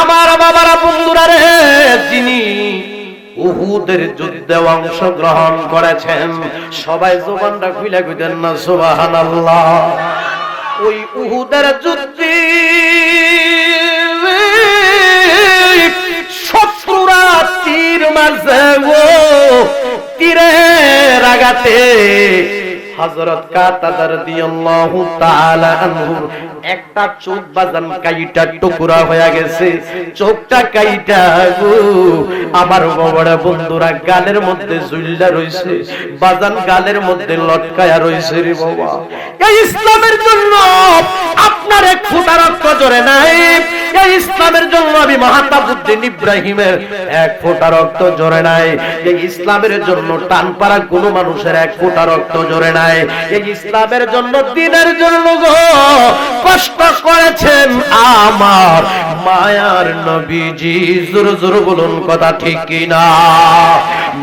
আমার বাবারা বন্ধুরা রে, যিনি উহুদের যুদ্ধে অংশগ্রহণ করেছেন, সবাই জোবানটা খুলে কইতেন না, সুবহানাল্লাহ। ওই উহুদের যুদ্ধে শত্রুরা তীর মারছে ও তীরের আঘাতে হযরত রাদিয়াল্লাহু তাআলা একটা চোখ বাজান কাইটা টুকরা হয়ে গেছে। চোখটা কাইটা গো, আমার বড় বন্ধুরা গালের মধ্যে জুইল্লা রইছে, বাজান গালের মধ্যে লটকায়া রইছে রে বাবা। এই ইসলামের জন্য আপনার এক ফোঁটা রক্ত নাই। এই ইসলামের জন্য আমি মহাতাবুদ্দিন ইব্রাহিমের এক ফোঁটা রক্ত জড়ে নাই। এই ইসলামের জন্য টান কোন মানুষের এক ফোঁটা রক্ত জড়ে নাই। এই ইসলামের জন্য দিনের জন্য কষ্ট করেছেন আমার মায়ার নবীজি। জোর জোর বলুন কথা ঠিক কিনা?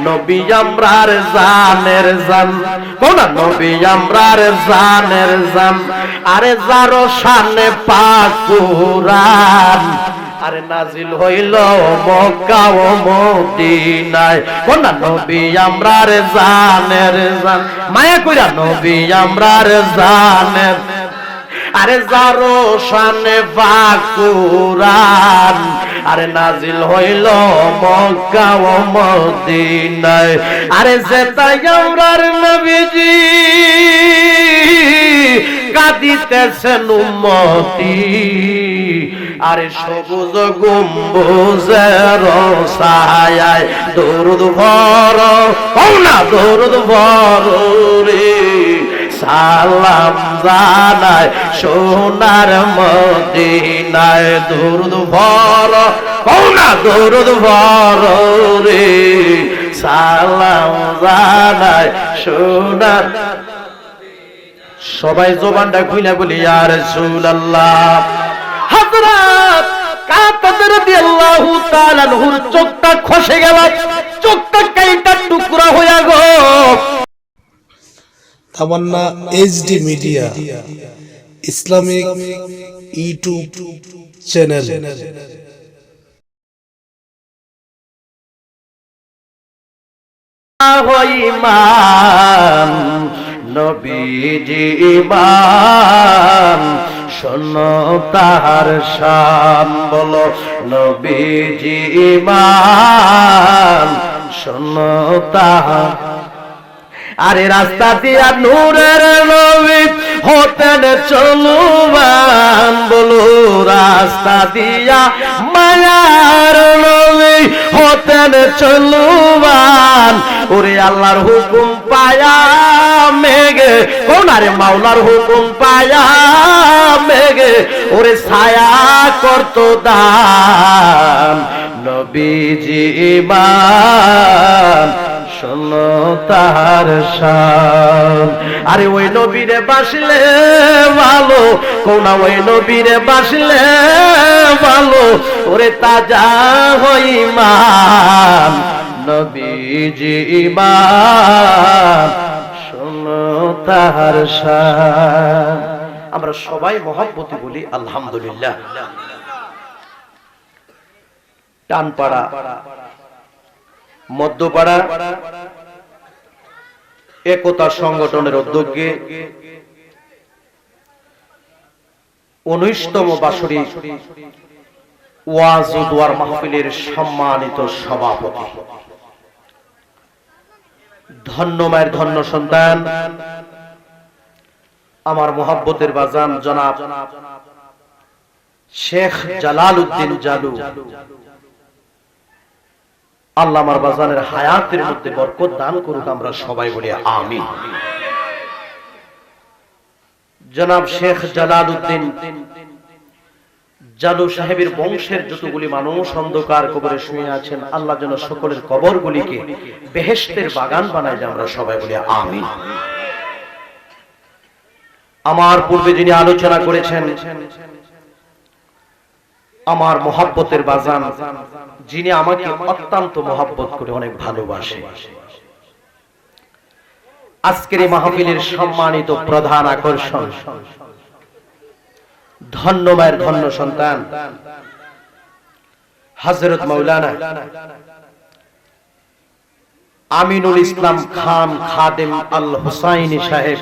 নবী আমরার জানের জান কোন নবী আমরার জানের জান। আরে যারো শানে পাকুরান আরে নাজিল হইল মক্কা ও মদিনায়। কোন নবী আমরার জানের জান? মায়া কইরা নবী আমরার জানের। আরে যারো শানে বাকুরান আরে নাজিল হইল মক্কা ও মদিনায়। আরে যেতাই আমরার নবীজি, কাঁদিতেছেন উম্মতি। আরে সবুজ গম্বুজের ছায়ায় দরুদ ভর হও না, দরুদ ভর রে। সালাম জানায় সোনার মদিনায় দরুদ ভর হও না, দরুদ ভর রে। সালাম জানায় সোনার সবাই জোবানটা খুইলা বলি আর রাসূলুল্লাহ। হযরত কাতার রাদিয়াল্লাহু তাআলা নহুর চোখটা খসে গেল চোখটা কাইটা টুকরা হইয়া গো। Tamanna HD media Islamic YouTube channel. ইমান নবীজি ইমান শোনো তাহার শান, বলো নবীজি ইমান শোনো তাহার। আরে রাস্তা দিয়া নূরের নবী হতেন চলুবান বলো রাস্তা দিয়া মায়ার নবী। হতেন চলুবান। ওরে আল্লাহর হুকুম পায়া মেঘে কোন আরে মাওলার হুকুম পায়া মেঘে, ওরে ছায়া করত দান। নবীজি ইমান শোনো তাহার শান। আরে ওই নবীরে বাসলে ভালো, কোনা ওই নবীরে বাসলে ভালো, ওরে তাজা হইমান নবীজি ইমান, শোনো তাহার শান। আমরা সবাই মহব্বতি বলি, আলহামদুলিল্লাহ। টানপাড়া মধ্যপাড়া একতা সংগঠনের উদ্যোগে উনিশতম বাসরী ওয়াজ ও দোয়ার মাহফিলের সম্মানিত সভাপতি। ধন্য মায়ের ধন্য সন্তান, আমার মোহাব্বতের বাজান জনাব শেখ জালাল উদ্দিন জালু। আল্লাহ আমার বাজানের হায়াতের মধ্যে বরকত দান করুক আমরা সবাই বলি আমি জনাব শেখ জালাল উদ্দিন জালু সাহেবের বংশের যতগুলি মানুষ অন্ধকার কবরে শুয়ে আছেন, আল্লাহ যেন সকলের কবরগুলিকে বেহেশতের বাগান বানায় যে আমরা সবাই বলি আমি আমার পূর্বে যিনি আলোচনা করেছেন আমার মহাব্বতের বাজান, যিনি আমাকে অত্যন্ত মহাব্বত করে অনেক ভালোবাসে। আজকের এই মাহফিলের সম্মানিত প্রধান আকর্ষণ, ধন্য মায়ের ধন্য সন্তান হজরত মৌলানা আমিনুল ইসলাম খান খাদেম আল হুসাইনি সাহেব।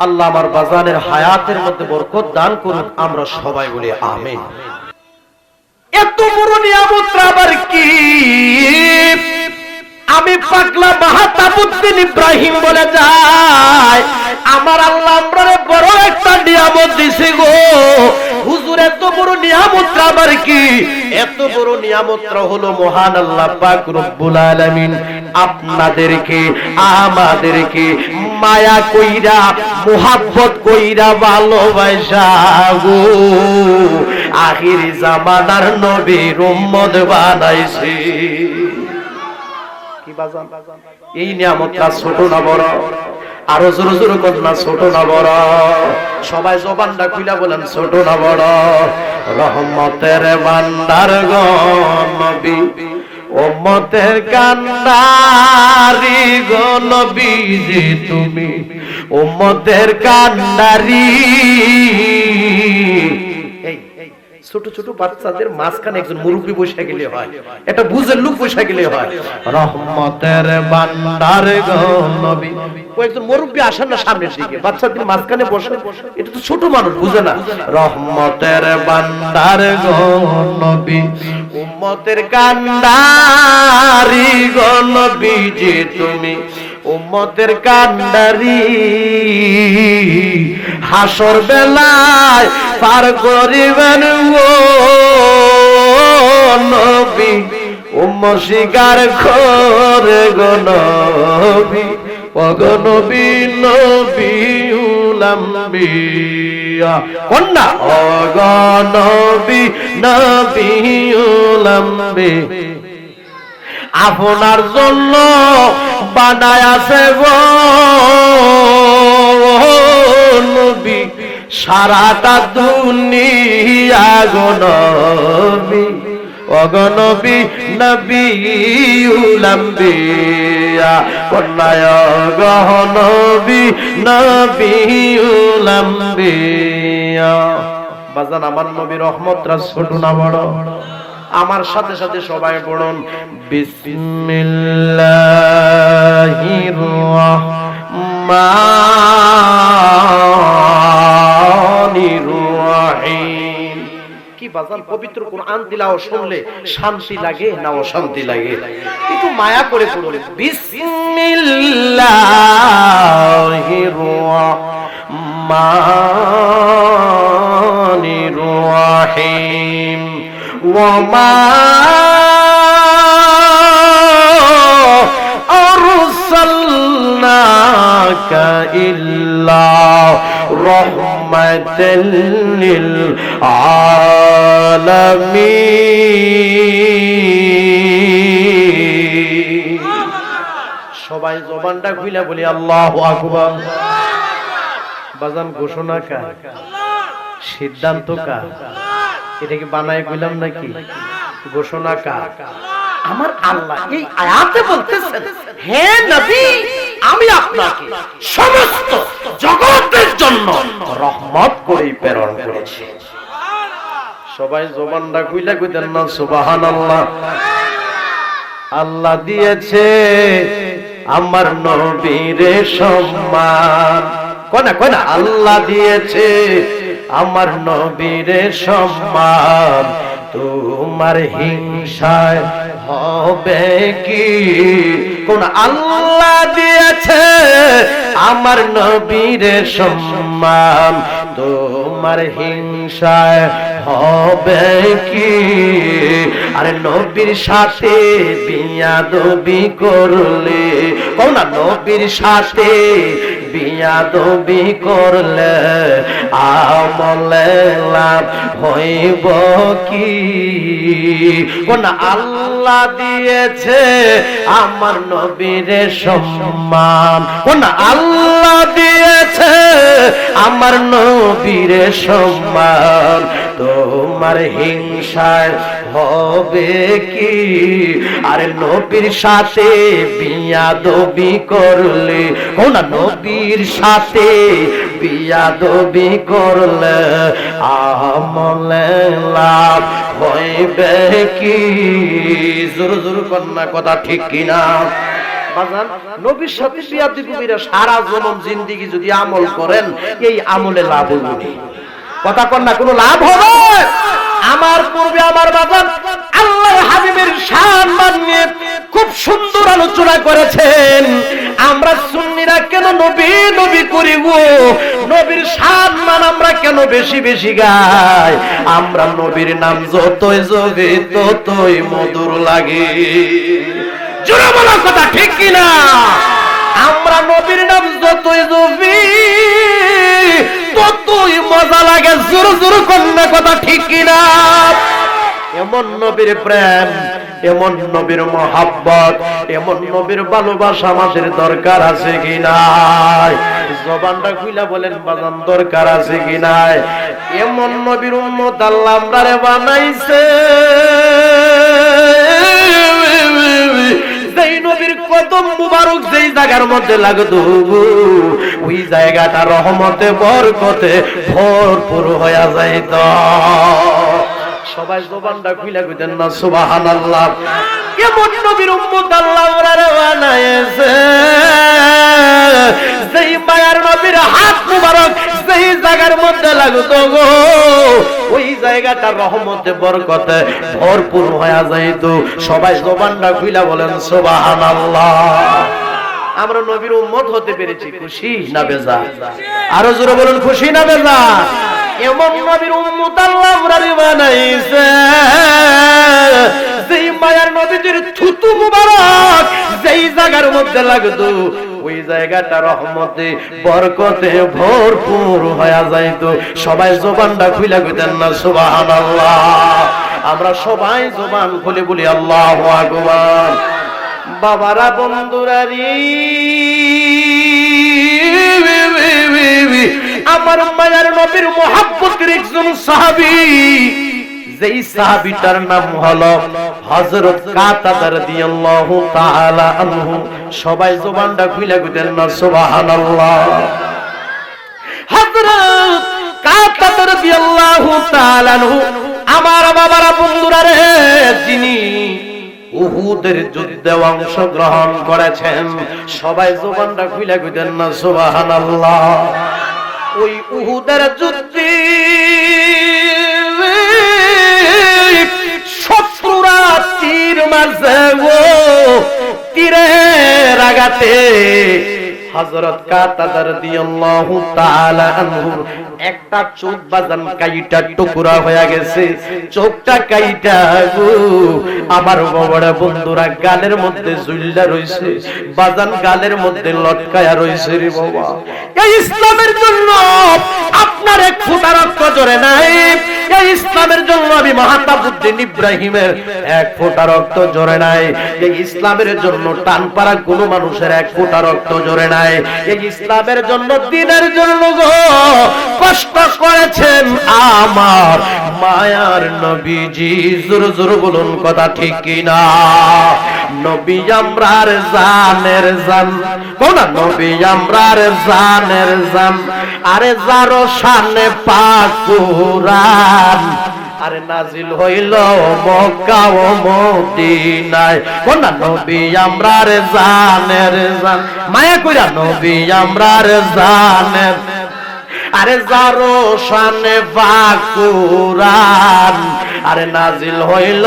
আল্লাহ আমার বাজানের হায়াতের মধ্যে বরকত দান করুন আমরা সবাই বলি আমিন। এত বড় নিয়ামত আবার কি? আমি পাগলা মাহাতাবুদ্দিন ইব্রাহিম বলে যায় আমার আল্লাহ আমরারে বড় একটা নিয়ামত দিছে গো। হুজুর, এত বড় নিয়ামত আবার কি? এত বড় নিয়ামত হলো মহান আল্লাহ পাক রব্বুল আলামিন আপনাদেরকে, আমাদেরকে মায়া কইরা, মোহাব্বত কইরা ভালোবাসা গো। আখির জামানার নবীর উম্মত বানাইছে। এই নিয়ামতটা ছোট না বড়, আরও জোরে জোরে না ছোট না বড়। সবাই জবানটা খুলে বলেন, ছোট না বড়। রহমতের বান্দার গনবী ওম্মতের কান্ডারি গনবী যে তুমি ওম্মতের কান্ডারি ছোট ছোট বাচ্চাদের মাঝখানে একজন মুরব্বী বসে গেলে হয়। এটা বুঝের লোক বসে গেলে হয়। রহমতের বান্দার গো নবী। ও একজন মুরব্বী আসেন না সামনের দিকে বাচ্চাদের মাঝখানে বসে এটা তো ছোট মানুষ বুঝে না। রহমতের বান্দার গো নবী। উম্মতের কান্ডারি গো নবী যে তুমি। উম্মতের কান্ডারি হাসর বেলায় পার করিবেন ও নবী। উম্ম শিকার করে গো নবী। অগনবী নবী উলাম্বিয়া। কন্যা অগনবী নবী উলাম্বি আপনার জন্য বানায় আছে গো নবী, সারাটা দুনিয়া গো নবী। অগনবী নবী উলাম্বিয়া কন্যায় গহনবী নবী উলাম্বিয়া বাজান, আমার নবী রহমতরা ছোট না বড়। আমার সাথে সাথে সবাই পড়ুন। বিসমিল্লাহির রহমানির রহিম কি বাজান পবিত্র কোরআন তিলাও শুনলে শান্তি লাগে না অশান্তি লাগে একটু মায়া করে পড়ুন বিসমিল্লাহির রহমানির রহিম وما أرسلناك إلا رحمة للعالمين সবাই জবানটা খুলে বলি আল্লাহ আকবার বাজান ঘোষণা কার সিদ্ধান্ত কার এটাকে বানায় কইলাম নাকি ঘোষণা কার আমার আল্লাহ এই আয়াতে বলতেছেন হে নবী আমি আপনাকে সমস্ত জগতের জন্য রহমত করে প্রেরণ করেছি। সবাই জবানটা কইলা কইতেন না সুবহানাল্লাহ। আল্লাহ দিয়েছে আমার নবীরে সম্মান। কনা কনা আল্লাহ দিয়েছে আমার নবীরে সম্মান। তোমার হিংসায় হবে কি? কোন আল্লাহ দিয়েছে আমার নবীর সম্মান? তোমার হিংসায় হবে কি? আরে নবীর সাথে বিয়া দবি করলে, কোন নবীর সাথে বিয়া দবি করলে আমলে লাভ হইব কি? কোন আল্লাহ দিয়েছে আমার নবীরে সম্মান? কোন আল্লাহ দিয়েছে আমার নবীরে সম্মান? তোমার হিংসায় হবে কি? আরে নবীর সাথে বিয়া দবি করলে কোন নবীর সাথে বিয়া দবি করলে আমলে লাভ হইবে কি? জোর জোর কন্যা, কথা ঠিক কিনা? নবীর সাথে বিয়া দিবিরা সারা জীবন জিন্দিগি যদি আমল করেন, এই আমলে লাভ হইবে। কথা কন্যা, কোনো লাভ হবে? আমার পূর্বে আমার বাবা আল্লাহ হাবিবের সম্মান নিয়ে খুব সুন্দর আলোচনা করেছেন। আমরা সুন্নিরা কেন নবী নবী করিব নবীর সম্মান আমরা কেন বেশি বেশি গাই? আমরা নবীর নাম যতই জবে ততই মধুর লাগে। জোরে বলা কথা ঠিক কিনা? আমরা নবীর নাম যতই জবি ততই মজা লাগে, জোর জোর কন্যা কথা ঠিক কিনা? এমন নবীর প্রেম, এমন নবীর মহাব্বত, এমন নবীর ভালোবাসা আমাদের দরকার আছে কি নাই? জবানটা খুইলা বলেন, বাজান, দরকার আছে কি নাই? এমন নবীর উম্মত আল্লাহ আমরারে বানাইছে। যেই নবীর কদম মুবারক যেই জায়গার মধ্যে লাগতো ওই জায়গাটা রহমতে, বরকতে ভরপুর হয়ে যাইত। সবাই জবানটা খুলে কইতেন না, সুবহানাল্লাহ। কেমন নবীর উম্মত আল্লাহ যেই মায়ার নবীর হাত মুবারক, যেই জায়গার মধ্যে লাগতো গো, ওই জায়গাটা রহমতে, বরকতে ভরপুর হয়ে যাইত। সবাই বলেন আমরা নবীর উম্মত হতে পেরেছি, খুশি না বেজা আরও জোরে বলুন, খুশি না বেজা এমন নবীর উম্মত আল্লাহ আমরা বানাইছে। যেই মায়ার নবীজির থুতু মুবারক, যেই জায়গার মধ্যে লাগতো, ওই জায়গাটা রহমতে, বরকতে ভরপুর হয়ে যাইতো। সবাই জবানটা খুইলা কইতেন না, সুবহানাল্লাহ। আমরা সবাই জবান খুলে বলি, আল্লাহু আকবার। বাবারা, বন্ধুরা রে। আমার মায়ার নবীর মোহাব্বতের একজন সাহাবী, যেই সাহাবীটার নাম হলো হযরত কাতাদা রাদিয়াল্লাহু তাআলা আনহু। সবাই জবানটা খুলে কইতেন না, সুবহানাল্লাহ। হযরত কাতাদা রাদিয়াল্লাহু তাআলা আনহু, আমার বাবারা, বন্ধুরা রে, যিনি উহুদের যুদ্ধে অংশ গ্রহণ করেছেন, সবাই জবানটা খুলে কইতেন না, সুবহানাল্লাহ। ওই উহুদের যুদ্ধে শত্রুরা তীর মারছে গো তীরের আঘাতে। হযরত কাতাদা রাদিয়াল্লাহু তাআলা আনহু, একটা চোখ বাজান কাইটা টুকরা হয়ে গেছে। চোখটা কাইটা গো, আমার বন্ধুরা গালের মধ্যে রইছে, বাজান গালের মধ্যে লটকায়া রইছে রে বাবা। এই ইসলামের জন্য আপনার এক নাই। এই ইসলামের জন্য আমি মহাতাবুদ্দিন ইব্রাহিমের এক ফোঁটা রক্ত জড়ে নাই। এই ইসলামের জন্য টানপাড়া কোনো মানুষের এক ফোঁটা রক্ত জড়ে নাই। এই ইসলামের জন্য, দিনের জন্য কষ্ট করেছেন আমার মায়ার নবীজি। জোর জোর বলুন কথা ঠিক কিনা? নবী আমরার জানের জান কোন নবী আমরার জানের জান। আরে যারো সামনে পাকুরান আরে নাজিল হইল মক্কা ও মদিনায়। কোন নবী আমরার জানের জান। মায়া কইরা নবী আমরার জানের। আরে যারো শানে বাকুরান। আরে নাজিল হইল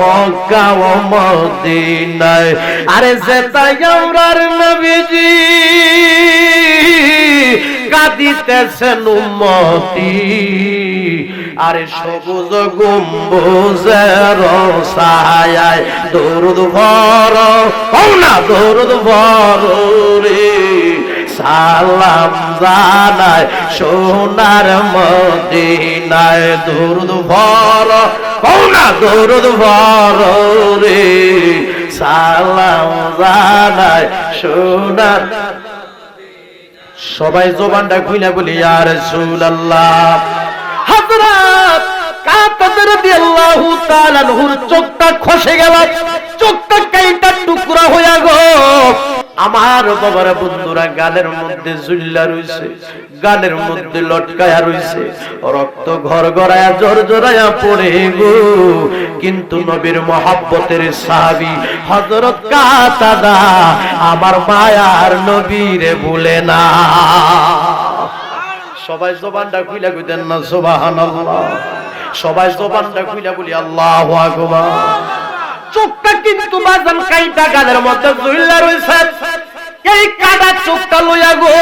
মক্কা ও মদিনায়। আরে যে তাই আমরার নবীজি, কাঁদিতেছেন উম্মতি। আরে সবুজ গম্বুজের ছায়ায় দরুদ ভর না দরুদ ভর রে। সালাম জানায় সোনার মদিনায় দরুদ ভর না দরুদ ভর রে। সালাম জানায় সোনার সবাই জোবানটা খুলে বলি আর রাসূলুল্লাহ হযরত চোখটা খসে গেল, চোখটা কাইটা টুকরা হইয়া গো। আমার বাবার বন্ধুরা গালের মধ্যে জুল্লা গালের মধ্যে লটকায়া রক্ত ঘর গড়ায়া জোর জোরায়া পড়ে গো। কিন্তু নবীর মহাব্বতের সাহাবি হযরত কাতাদা আমার মায়ার নবীরে ভুলে না। সবাই জবানটা খুইলা কইতেন না, সুবহানাল্লাহ। সবাই জবানটা খুইলা বলি, আল্লাহু আকবার। চোখটা কিন্তু বাজান কাইটা গালের মধ্যে জুইলা রইছে। এই কাটা চোখটা লইয়া গো।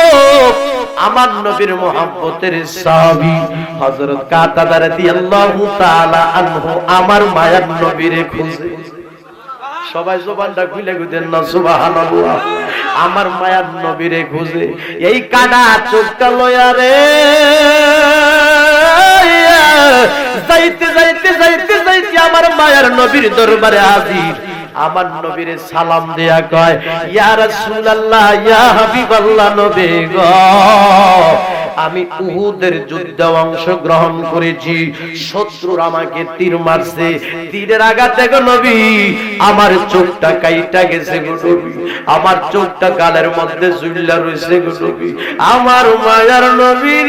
আমার নবীর মোহাম্মতের সাহাবী হযরত কাতাদা রাদিয়াল্লাহু তাআলা আনহু আমার মায়ার নবীরে খুঁজে। সবাই জবানটা খুলে গুদেন না, সুবহানাল্লাহ, আমার মায়ার নবীরে খুঁজে, এই কাটা চোখটা লইয়া রে। যাইতে যাইতে যাইতে যাইতে আমার মায়ার নবীর দরবারে হাজির। আমার নবীরে সালাম দেয়া কয়, ইয়া রাসূলুল্লাহ, ইয়া হাবিবাল্লাহ নবী গো। আমি উহুদের যুদ্ধে অংশগ্রহণ করেছি। শত্রুর আমাকে তীর মারছে। তীরের আঘাতে গো নবী, আমার চোখটা কাইটা গেছে গো নবী। আমার চোখটা গালের মধ্যে জুল্লা রয়েছে গো নবী। আমার মায়ার নবীর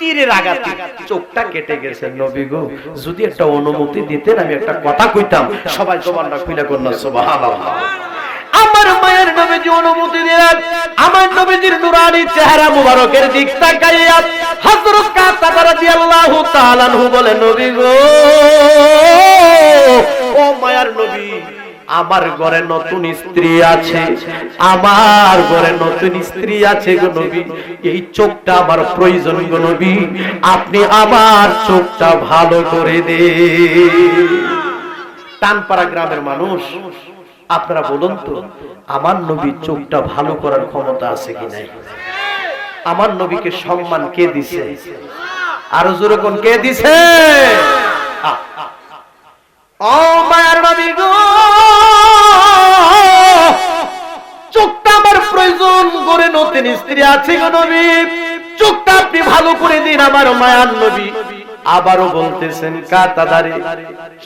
তীরের আঘাতে চোখটা কেটে গেছে, নবী গো, যদি একটা অনুমতি দিতেন, আমি একটা কথা কইতাম, সবাই জবানটা খুলে কন্যা, সুবহানাল্লাহ। আমার মায়ের নবীজি অনুমতি দিলেন, আমার নবীজির নুরানি চেহারা মুবারকের দিক তাকাইয়া হযরত কাতাদা রাদিয়াল্লাহু তাআলা বলে, নবী গো, ও মায়ার নবী আমার ঘরে নতুন স্ত্রী আছে। আমার ঘরে নতুন স্ত্রী আছে গো নবী। এই চোখটা আমার প্রয়োজন গো নবী। আপনি আমার চোখটা ভালো করে দে টানপাড়া গ্রামের মানুষ, আপনারা বলুন তো, আমার নবী চোখটা ভালো করার ক্ষমতা আছে কি নাই? আমার নবীকে সম্মান কে দিছে? আরও জোরে কোন কে দিছে? ও মায়ার নবী গো! নতুন স্ত্রী আছে গো নবী। চোখটা আপনি ভালো করে দিন আমার মায়ার নবী। আবারও বলতেছেন, কাতাদারে,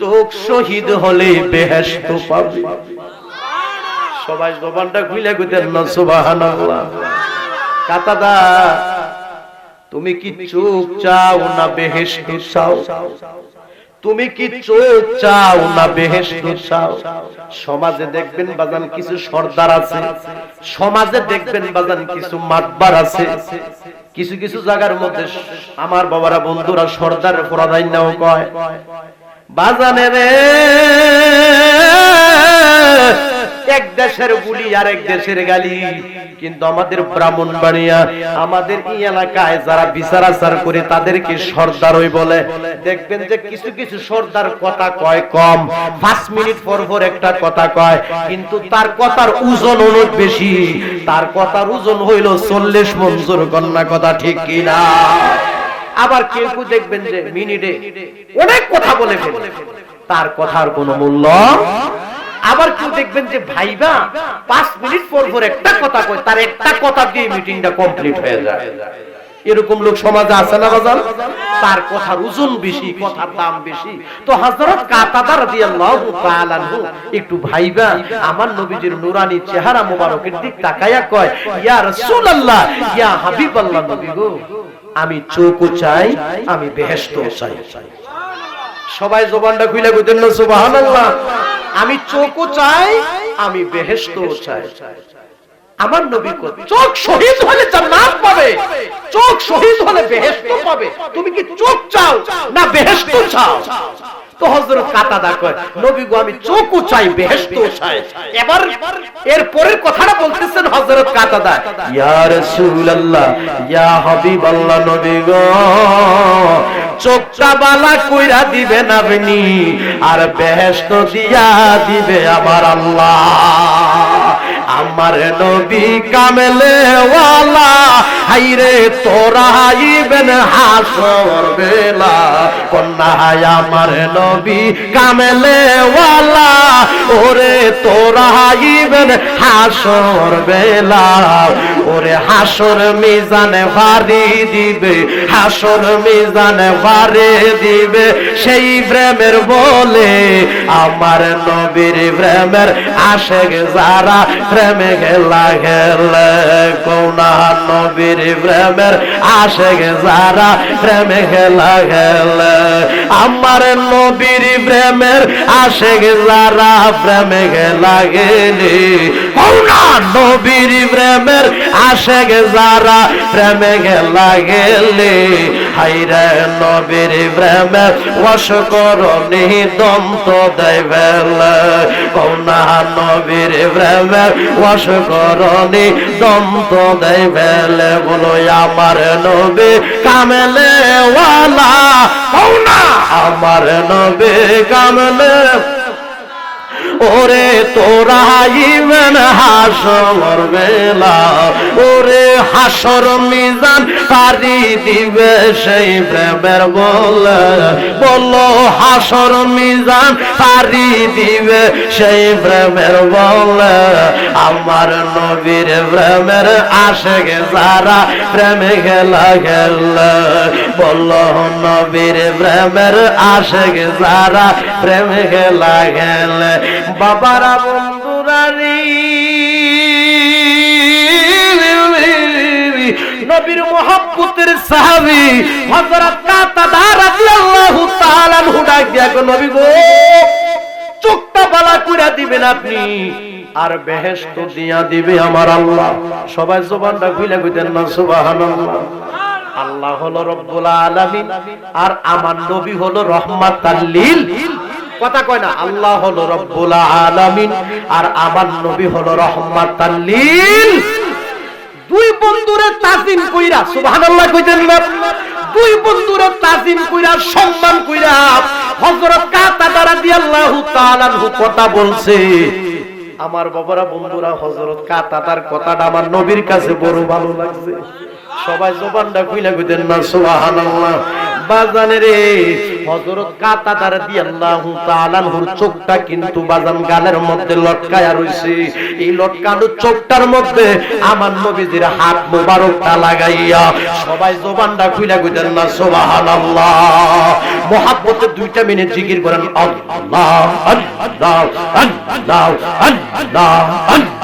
চোখ শহীদ হলে বেহেশত পাবে। সবাই খুলে গুতেন না কাতাদা, তুমি কি চোখ চাও না বেহেশত চাও? তুমি কি চোখ চাও না বেহেশত চাও? সমাজে দেখবেন বাজান কিছু সর্দার আছে। সমাজে দেখবেন বাজান কিছু মাতবার আছে। কিছু কিছু জায়গার মধ্যে আমার বাবারা, বন্ধুরা সর্দার পরাদাই নাও কয়, বাজানে রে এক দেশের গুলি আর এক দেশের গালি। কিন্তু আমাদের ব্রাহ্মণবাড়িয়া আমাদের এই এলাকায় যারা বিচার আচার করে তাদেরকে সর্দারই বলে। দেখবেন যে কিছু কিছু সর্দার কথা কয় কম, পাঁচ মিনিট পর পর একটা কথা কয়, কিন্তু তার কথার ওজন অনেক বেশি। তার কথার ওজন হইল চল্লিশ মঞ্জুর কন্যা কথা, ঠিক কিনা? আবার কেউ কেউ দেখবেন যে মিনিটে অনেক কথা বলে ফেলে। তার কথার কোনো মূল্য আবার কেউ দেখবেন যে ভাইবা পাঁচ মিনিট পর পর একটা কথা কয়, তার একটা কথা দিয়ে মিটিংটা কমপ্লিট হয়ে যায়। এরকম লোক সমাজে আছে না বাজান? তার কথার ওজন বেশি, কথার দাম বেশি। তো হযরত কাতাদা রাদিয়াল্লাহু তাআলা একটু ভাইবা, আমার নবীজির নুরানি চেহারা মোবারকের দিক তাকায়া কয়, ইয়া রাসূলুল্লাহ, ইয়া হাবিবাল্লাহ নবী গো, আমি চোখও চাই, আমি বেহেশত চাই। সবাই জবানটা খুলে কইতেন না, সুবহানাল্লাহ। আমি চোখও চাই, আমি বেহেস্ত চাই। আমার নবী চোখ শহীদ হলে জান্নাত পাবে, চোখ শহীদ হলে বেহেস্ত পাবে। তুমি কি চোখ চাও না বেহেস্ত চাও? তো হযরত কাতাদা কয়, নবী গো, আমি চোখও চাই বেহেশত চাই। এবার এর পরের কথাটা বলতেছেন হযরত কাতাদা, ইয়া রাসূলুল্লাহ, ইয়া হাবিবাল্লাহ নবী গো, চোখটা বালা কইরা দিবেন আপনি, আর বেহেশত দিয়া দিবে আমার আল্লাহ। আমার নবী কামেলে ওয়ালা হাইরে তোরা আইবেন হাসর বেলা কন্যা আমার নবী কামেলে ওয়ালা ওরে তোরা আইবেন হাসর বেলা ওরে হাসর মিজানে ভারি দিবে হাসর মিজানে ভারে দিবে, সেই প্রেমের বলে আমার নবীর প্রেমের আশেক যারা প্রেমে গেলা গেলে, কোনা নবীর প্রেমের আশেক যারা প্রেমে গেলা গেলে। আমার নবীর প্রেমের আশেক যারা প্রেমে গেলা কোনা নবীর প্রেমের আশেক যারা, প্রেমে গেলা গেলে হাইরে নবীর প্রেমের বশ করণি দন্ত দেবেলে কৌনা নবীর প্রেমের বশ করণি দন্ত দেবেলে বলো, আমার নবী কামেলে ওয়ালা কৌনা আমার নবী কামেলে ওরে তোরা ইমেন হাসর বেলা ওরে হাসর মিজান পারি দিবে সেই প্রেমের বলে। বলল, হাসর মিজান পারি দিবে সেই প্রেমের বলে। আমার নবীর প্রেমের আশে গে যারা প্রেমে গেলা গেল। বলল, নবীর প্রেমের আশে গে যারা প্রেমে গেলা গেল। বাবারা বন্ধুরারি নবীর মোহাম্মতের সাহাবী হযরত কাতাদা রাদিয়াল্লাহু তাআলা কয়, নবী গো বালা কইরা দিবেন আপনি আর বেহেশত দিয়া দিবে আমার আল্লাহ। সবাই জবানটা খুলে কইতেন না সুবহানাল্লাহ। আল্লাহ হলো রব্বুল আলামিন আর আমার নবী হলো রহমাতাল লিল। কথা কয় না আল্লাহ হলো রব্বুল আলামিন আর আমার নবী হলো রহমাতাল লিল। দুই বন্ধুরে তাজিম কইরা, সুবহানাল্লাহ কইতেন না? দুই বন্ধুরে তাজিম কইরা, সম্মান কইরা হযরত কাতাদা রাদিয়াল্লাহু তাআলা কথা বলছে। আমার বাবারা বন্ধুরা, হযরত কাতাদার কথাটা আমার নবীর কাছে বড় ভালো লাগছে। সবাই জবানটা খুইলা কইতেন না, সুবহানাল্লাহ। বাজানে রে চোখটা কিন্তু বাজান গালের মধ্যে লটকায়া এই লটকানো চোখটার মধ্যে আমার নবীজির হাত মোবারকটা লাগাইয়া সবাই না দুইটা মিনিট জিকির করেন আল্লাহ আল্লাহ আল্লাহ আল্লাহ আল্লাহ।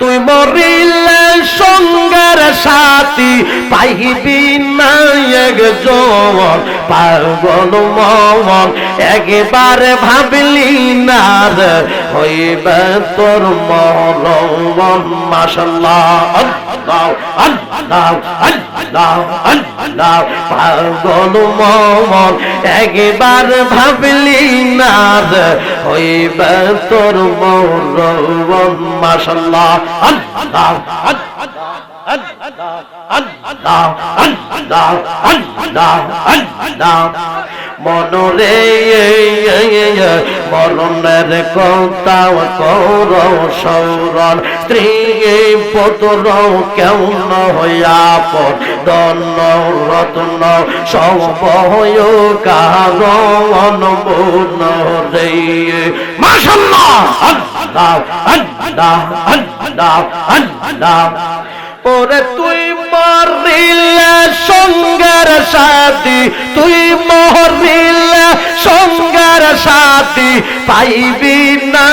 তুই মরিলে সঙ্গের সাথী পাইবি না একজন পাগল মন একবারে ভাবলি না হইবে তোর মরণ মাসাল্লাহ পাগল মন একবার ভাবলি না হইবে তোর মরণ মাসাল্লাহ আল্লাহ আল্লাহ আল্লাহ আল্লাহ আল্লাহ মনরে মরণের কথা কর সৌরণ। স্ত্রী পুত্র কেমন হইয়া পর দন্ন রত্ন সবয় কারণ মন রে। মাশাল্লাহ! আল্লাহ! আল্লাহ! ওরে তুই মরিলে সঙ্গের সাথী তুই মরিলে সঙ্গের সাথী পাইবি না